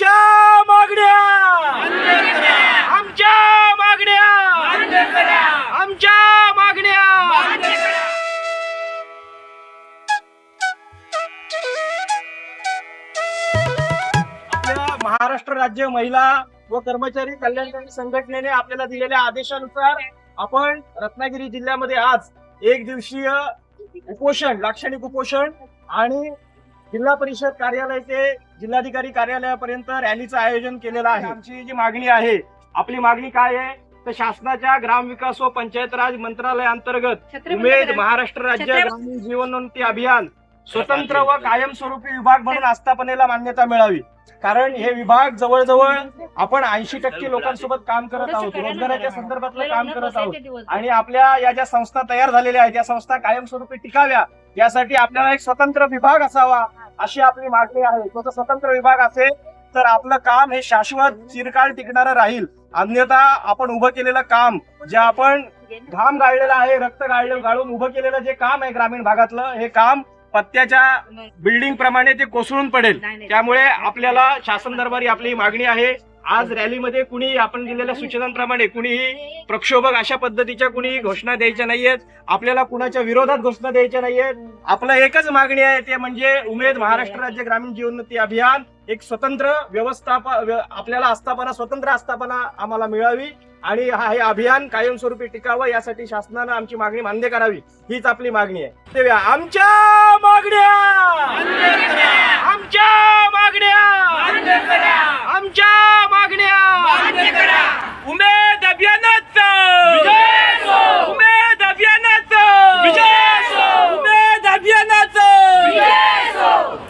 आमच्या मागण्या! आमच्या मागण्या! आमच्या मागण्या! आपल्या महाराष्ट्र राज्य महिला व कर्मचारी कल्याणकारी संघटनेने आपल्याला दिलेल्या आदेशानुसार आपण रत्नागिरी जिल्ह्यामध्ये आज एक दिवसीय उपोषण लाक्षणिक उपोषण आणि जिल्हा परिषद कार्यालय ते जिल्हाधिकारी कार्यालयापर्यंत रॅलीचं आयोजन केलेलं आहे. आमची जी मागणी आहे आपली मागणी काय आहे? तर शासनाच्या ग्रामविकास व पंचायत राज मंत्रालयाअंतर्गत उमेद महाराष्ट्र राज्य ग्रामीण जीवनोन्नती अभियान स्वतंत्र व कायमस्वरूपी विभाग म्हणून आस्थापनेला मान्यता मिळावी. कारण हे विभाग जवळजवळ आपण ऐंशी टक्के लोकांसोबत काम करत आहोत. रोजगाराच्या संदर्भातलं काम करत आहोत. आणि आपल्या या ज्या संस्था तयार झालेल्या आहेत या संस्था कायमस्वरूपी टिकाव्या यासाठी आपल्याला एक स्वतंत्र विभाग असावा अशी आपली मागणी आहे. तो जर स्वतंत्र विभाग असेल तर आपलं काम हे शाश्वत चिरकाळ टिकणारं राहील. अन्यथा आपण उभं केलेलं काम जे आपण घाम गाळलेला आहे रक्त गाळले गाळून उभं केलेलं जे काम आहे ग्रामीण भागातलं हे काम पत्त्याच्या बिल्डिंग प्रमाणे ते कोसळून पडेल. त्यामुळे आपल्याला शासन दरबारी आपली मागणी आहे. आज रॅलीमध्ये कुणी आपण दिलेल्या सूचनांप्रमाणे कुणीही प्रक्षोभक अशा पद्धतीच्या कुणी घोषणा द्यायच्या नाहीयेत. आपल्याला कुणाच्या विरोधात घोषणा द्यायच्या नाहीयेत. आपलं एकच मागणी आहे ते म्हणजे उमेद महाराष्ट्र राज्य ग्रामीण जीवनोन्नती अभियान. एक स्वतंत्र व्यवस्थापन व्य- आपल्याला आस्थापना स्वतंत्र आस्थापना आम्हाला मिळावी. आणि हा हे अभियान कायमस्वरूपी टिकावं यासाठी शासनानं आमची मागणी मान्य करावी. हीच आपली मागणी आहे. तेव्हा आमच्या मागण्या! आमच्या मागण्या! आमच्या मागण्या! उमेद अभियानाचं उमेद अभियानाचं उमेद अभियानाचं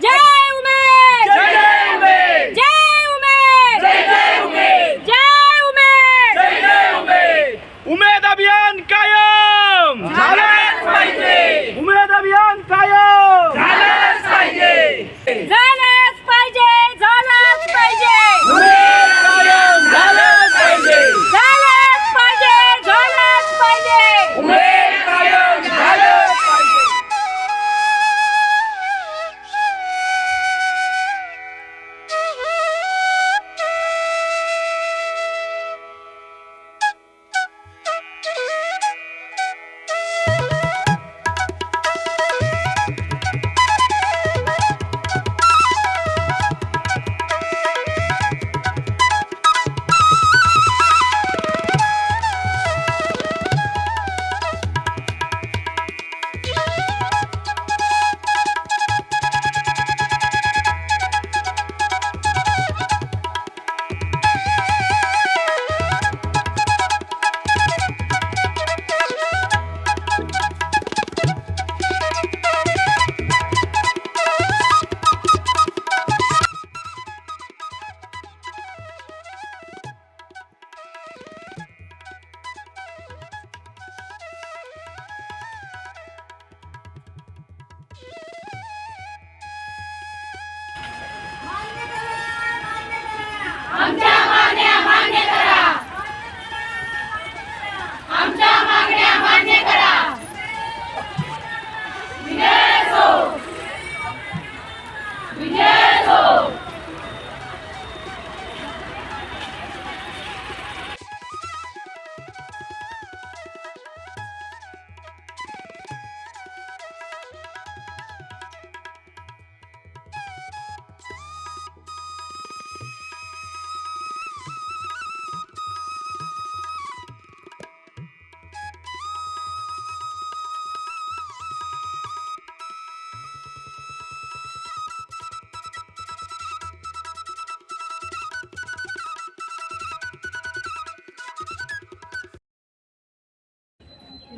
जय उमेद जय जय उमेद जय उमेद जय जय उमेद जय उमेद जय जय उमेद उमेद अभियान कायम झालंच पाहिजे उमेद अभियान कायम झालंच पाहिजे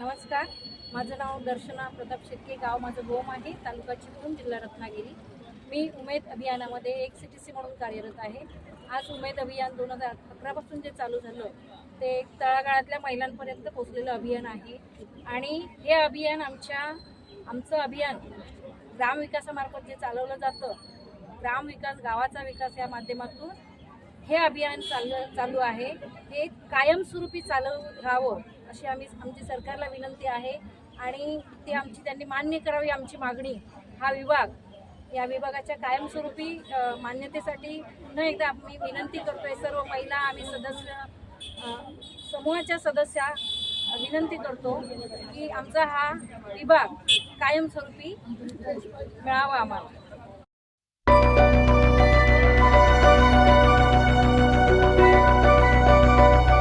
नमस्कार. माझं नाव दर्शना प्रताप शेटके गाव माझं गोम आहे तालुका चिपळूण जिल्हा रत्नागिरी. मी उमेद अभियानामध्ये एक सी टी सी म्हणून कार्यरत आहे. आज उमेद अभियान दोन हजार अकरापासून जे चालू झालं ते एक तळागाळातल्या महिलांपर्यंत पोचलेलं अभियान आहे. आणि हे अभियान आमच्या आमचं अभियान ग्रामविकासामार्फत जे चालवलं जातं ग्रामविकास गावाचा विकास या माध्यमातून हे अभियान चाललं चालू आहे. हे कायमस्वरूपी चालू राहावं अशी आम्ही आमची सरकारला विनंती आहे. आणि ते आमची त्यांनी मान्य करावी आमची मागणी. हा विभाग या विभागाच्या कायमस्वरूपी मान्यतेसाठी पुन्हा एकदा आम्ही विनंती करतोय. सर्व महिला आम्ही सदस्य समूहाच्या सदस्या विनंती करतो की आमचा हा विभाग कायमस्वरूपी मिळावा आम्हाला. नमस्कार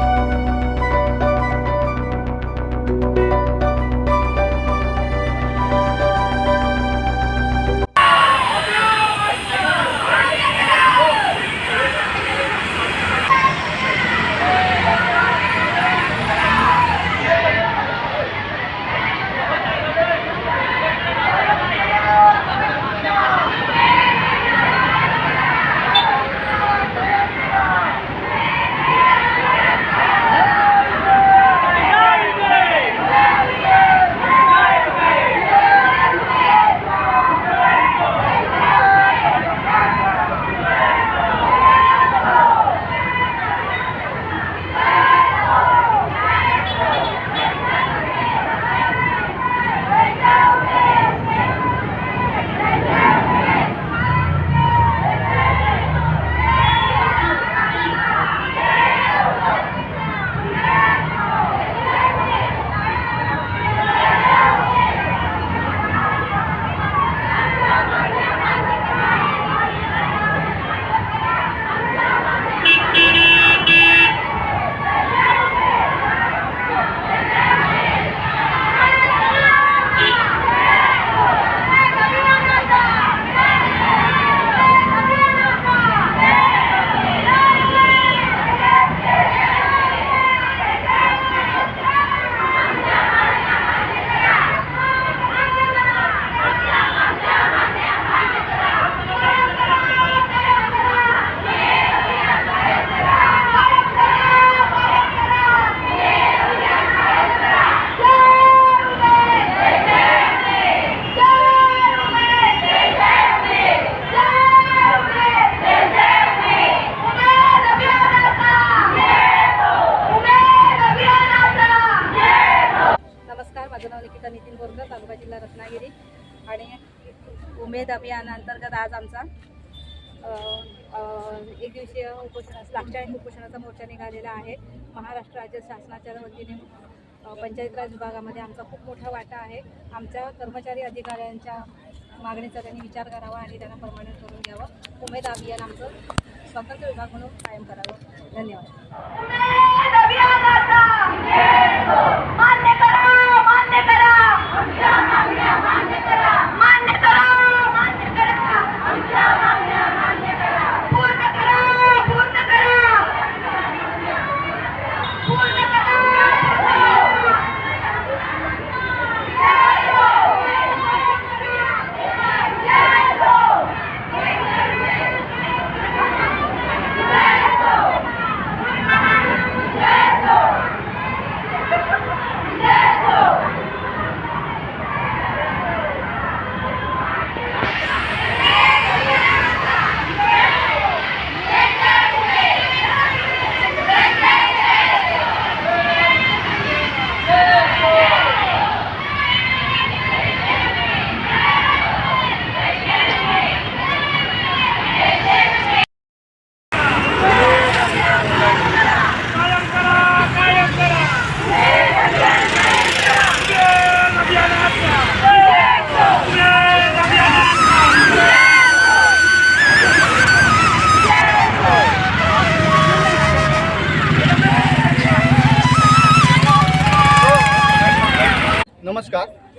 आमचा. एक दिवसीय उपोषणा लाक्षणिक उपोषणाचा मोर्चा निघालेला आहे. महाराष्ट्र राज्य शासनाच्या वतीने पंचायत राज विभागामध्ये आमचा खूप मोठा वाटा आहे. आमच्या कर्मचारी अधिकाऱ्यांच्या मागणीचा त्यांनी विचार करावा आणि त्यांना परमानंट करून घ्यावं. उमेद अभियान आमचं स्वतंत्र विभाग म्हणून कायम करावं. धन्यवाद.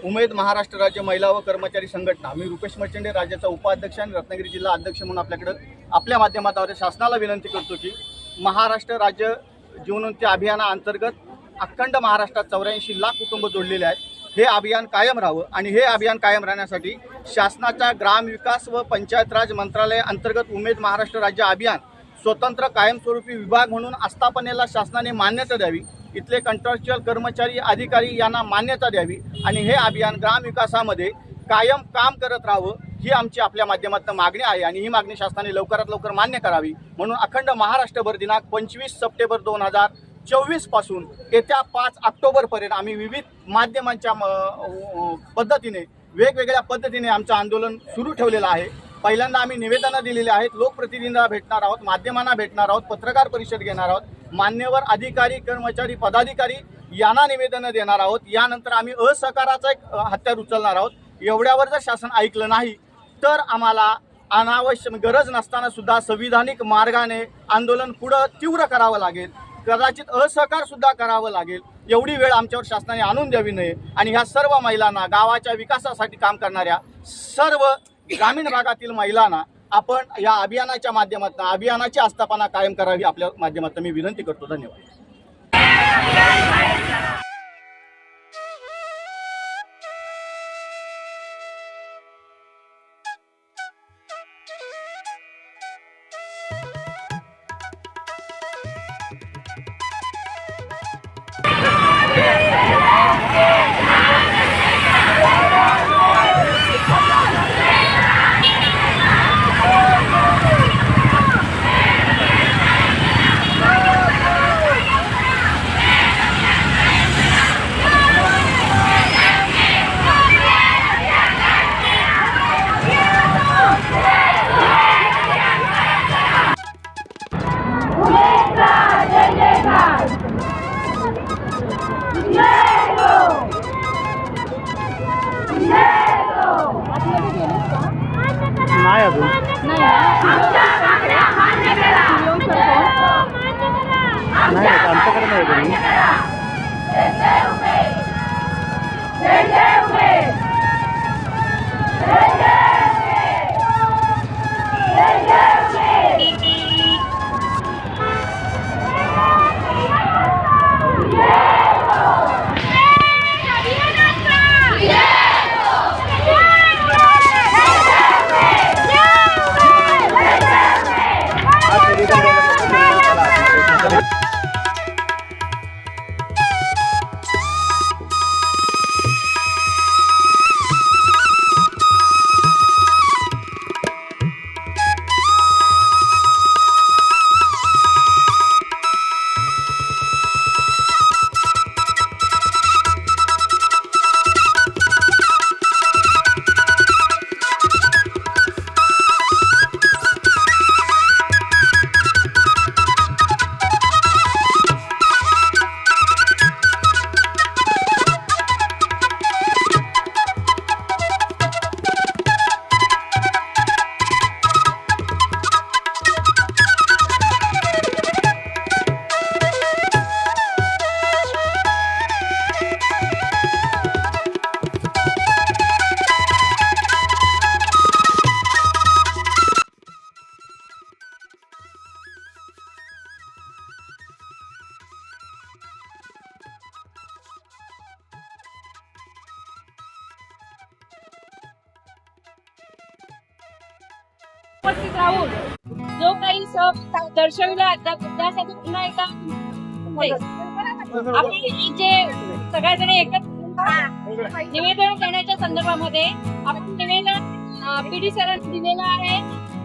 उमेद महाराष्ट्र राज्य महिला व कर्मचारी संघटना. मी रुपेश मचंडे राज्याचा उपाध्यक्ष आणि रत्नागिरी जिल्हा अध्यक्ष म्हणून आपल्याकडं आपल्या माध्यमाद्वारे शासनाला विनंती करतो की महाराष्ट्र राज्य जीवनोन्नती अभियानाअंतर्गत अखंड महाराष्ट्रात चौऱ्याऐंशी लाख कुटुंब जोडलेले आहेत. हे अभियान कायम राहावं आणि हे अभियान कायम राहण्यासाठी शासनाच्या ग्रामविकास व पंचायत राज मंत्रालय अंतर्गत उमेद महाराष्ट्र राज्य अभियान स्वतंत्र कायमस्वरूपी विभाग म्हणून आस्थापनेला शासनाने मान्यता द्यावी. इथले कंट्रॅक्च्युअल कर्मचारी अधिकारी यांना मान्यता द्यावी आणि हे अभियान ग्रामविकासामध्ये कायम काम करत राहावं ही आमची आपल्या माध्यमातून मागणी आहे आणि ही मागणी शासनाने लवकरात लवकर मान्य करावी. म्हणून अखंड महाराष्ट्रभर दिनांक पंचवीस सप्टेंबर दोन हजार चोवीसपासून येत्या पाच ऑक्टोबरपर्यंत आम्ही विविध माध्यमांच्या म- पद्धतीने वेगवेगळ्या पद्धतीने आमचं आंदोलन सुरू ठेवलेलं आहे. पहिल्यांदा आम्ही निवेदनं दिलेली आहेत लोकप्रतिनिधींना भेटणार आहोत माध्यमांना भेटणार आहोत पत्रकार परिषद घेणार आहोत. मान्यवर अधिकारी कर्मचारी पदाधिकारी यांना निवेदनं देणार आहोत. यानंतर आम्ही असहकाराचा एक हत्यार उचलणार आहोत. एवढ्यावर जर शासन ऐकलं नाही तर आम्हाला अनावश्यक गरज नसताना सुद्धा संविधानिक मार्गाने आंदोलन पुढं तीव्र करावं लागेल. कदाचित असहकार सुद्धा करावं लागेल. एवढी वेळ आमच्यावर शासनाने आणून द्यावी नये. आणि ह्या सर्व महिलांना गावाच्या विकासासाठी काम करणाऱ्या सर्व ग्रामीण भागातील महिलांना आपण या अभियानाच्या माध्यमातून अभियानाची आस्थापना कायम करावी आपल्या माध्यमातून मी विनंती करतो. धन्यवाद. नाही अजून दर्शविला त्यासाठी पुन्हा एकदा आपण जे सगळ्याजण एकत्र निवेदन देण्याच्या संदर्भामध्ये आपण निवेदन पीडी सरांनी दिलेलं आहे.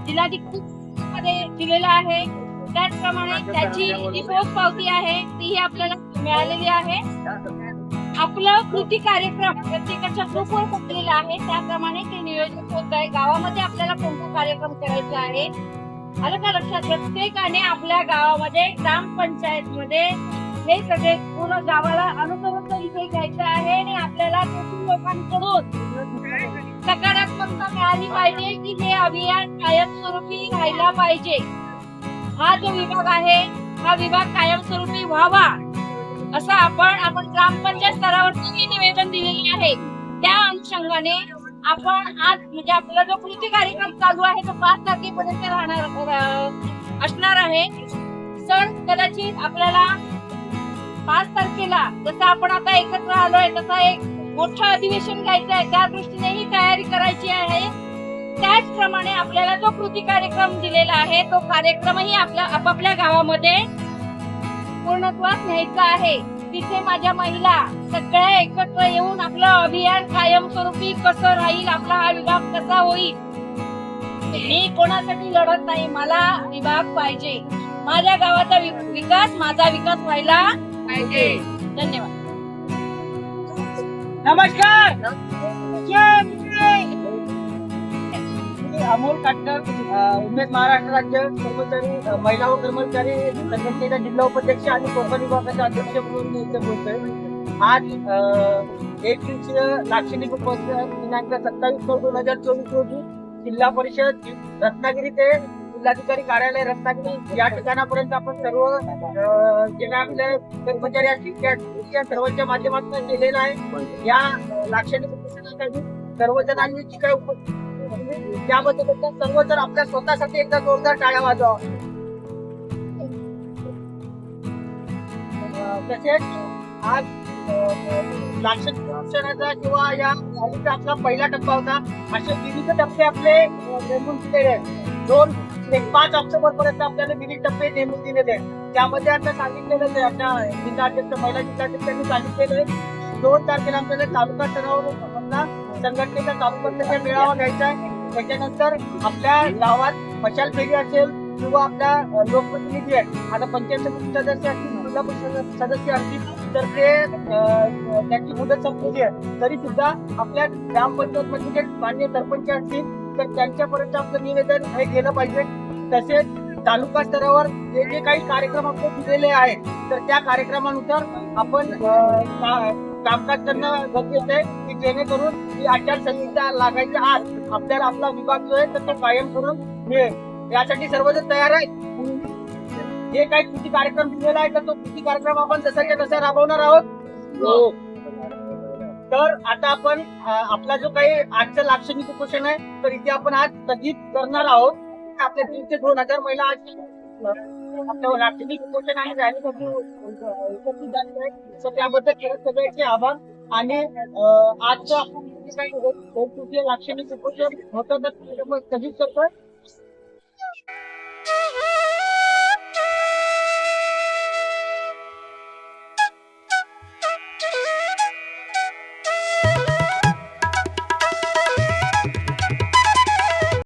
जिल्हाधिकारी मध्ये दिलेलं आहे. त्याचप्रमाणे त्याची जी पोच पावती आहे तीही आपल्याला मिळालेली आहे. आपलं कृती कार्यक्रम प्रत्येकाच्या ग्रुपवर पडलेला आहे. त्याप्रमाणे ते नियोजन होत आहे. गावामध्ये आपल्याला कोणता कार्यक्रम करायचा आहे? आलं का लक्षात प्रत्येकाने आपल्या गावामध्ये ग्रामपंचायत मध्ये हे सगळे पूर्ण गावाला अनुसरून इथे घ्यायचं आहे आणि आपल्याला लोकांकडून सकारात्मकता मिळाली पाहिजे की हे अभियान कायमस्वरूपी राहिला पाहिजे. हा जो विभाग आहे हा विभाग कायमस्वरूपी व्हावा असं आपण आपण ग्रामपंचायत स्तरावरती निवेदन दिलेले आहे. त्या अनुषंगाने आपण आज म्हणजे आपला जो कृती कार्यक्रम चालू आहे तो पाच तारखेपर्यंत राहणार असणार आहे. सण कदाचित आपल्याला पाच तारखेला जसं आपण आता एकत्र आलोय तसा एक मोठं अधिवेशन घ्यायचं आहे त्या दृष्टीने ही तयारी करायची आहे. त्याचप्रमाणे आपल्याला जो कृती कार्यक्रम दिलेला आहे तो कार्यक्रमही आपल्या आपापल्या गावामध्ये पूर्णत्वास न्यायचा आहे. तिथे माझ्या महिला सगळ्या एकत्र येऊन आपलं अभियान कायमस्वरूपी कसं राहील आपला हा विभाग कसा होईल मी कोणासाठी लढत नाही मला विभाग पाहिजे. माझ्या गावाचा विकास माझा विकास व्हायला पाहिजे. धन्यवाद. नमस्कार! की अमोल काटकर उमेद महाराष्ट्र राज्य कर्मचारी महिला व कर्मचारी संघटनेचा जिल्हा उपाध्यक्ष आणि कोकण विभागाचे अध्यक्ष म्हणून मी इथे बोलतोय. आज एक दिवसीय लाक्षणिक उपस्थित दिनांक सत्तावीस नऊ दोन हजार चोवीस रोजी जिल्हा परिषद रत्नागिरी ते जिल्हाधिकारी कार्यालय रत्नागिरी या ठिकाणापर्यंत आपण सर्व जे काय आपले कर्मचारी असतील त्या सर्वांच्या माध्यमातून केलेलं आहे. या लाक्षणिक उपस्थितीसाठी सर्वजणांनी जी काही उप- त्याबद्दल सर्व सर्वजण आपल्या स्वतःसाठी एकदा जोरदार टाळ्या वाजवा. तसेच आज लाक्षणाचा किंवा या रॅलीचा आपला पहिला टप्पा होता. असे विविध टप्पे आपले नेमून दिलेले आहेत. दोन ते पाच ऑक्टोबर पर्यंत आपल्याला विविध टप्पे नेमून दिलेले आहेत. त्यामध्ये आता सांगितलेलं आता आपल्या जिल्हाध्यक्ष महिला जिल्हाध्यक्षांनी सांगितलेलं आहे. दोन तारखेला आपल्याला तालुका स्तरावर संघटनेचा तालुका मेळावा घ्यायचा आहे. त्याच्यानंतर आपल्या गावात मशाल फेरी असेल किंवा आपल्या लोकप्रतिनिधी आहेत. आता पंचायत समिती सदस्य असतील जिल्हा परिषद सदस्य असतील तर ते त्यांची मुदत संपलेली आहे. तरी सुद्धा आपल्या ग्रामपंचायत मध्ये जे मान्य सरपंच असतील तर त्यांच्यापर्यंत आपलं निवेदन हे गेलं पाहिजे. तसेच तालुका स्तरावर जे जे काही कार्यक्रम आपले दिलेले आहेत तर त्या कार्यक्रमानुसार आपण कामकाज करणं गरजेचं आहे की जेणेकरून ही आचारसंहिता लागायच्या आत आपल्याला आपला विभाग जो आहे तर तो कायम करून मिळेल. यासाठी सर्वजण तयार आहेत. जे काही कृती कार्यक्रम दिलेला आहे तर तो कृती कार्यक्रम आपण जसाच्या तसा राबवणार आहोत. तर आता आपण आपला जो काही आजचं लाक्षणिक उपोषण आहे तर इथे आपण आज स्थगित करणार आहोत. आपल्या तीन ते दोन हजार महिला आज अं, त्याबद्दल खरंच सगळ्यांचे आभार आणि आजच्या आजचं आपण लाक्षणिक होतं तर कधीच करतोय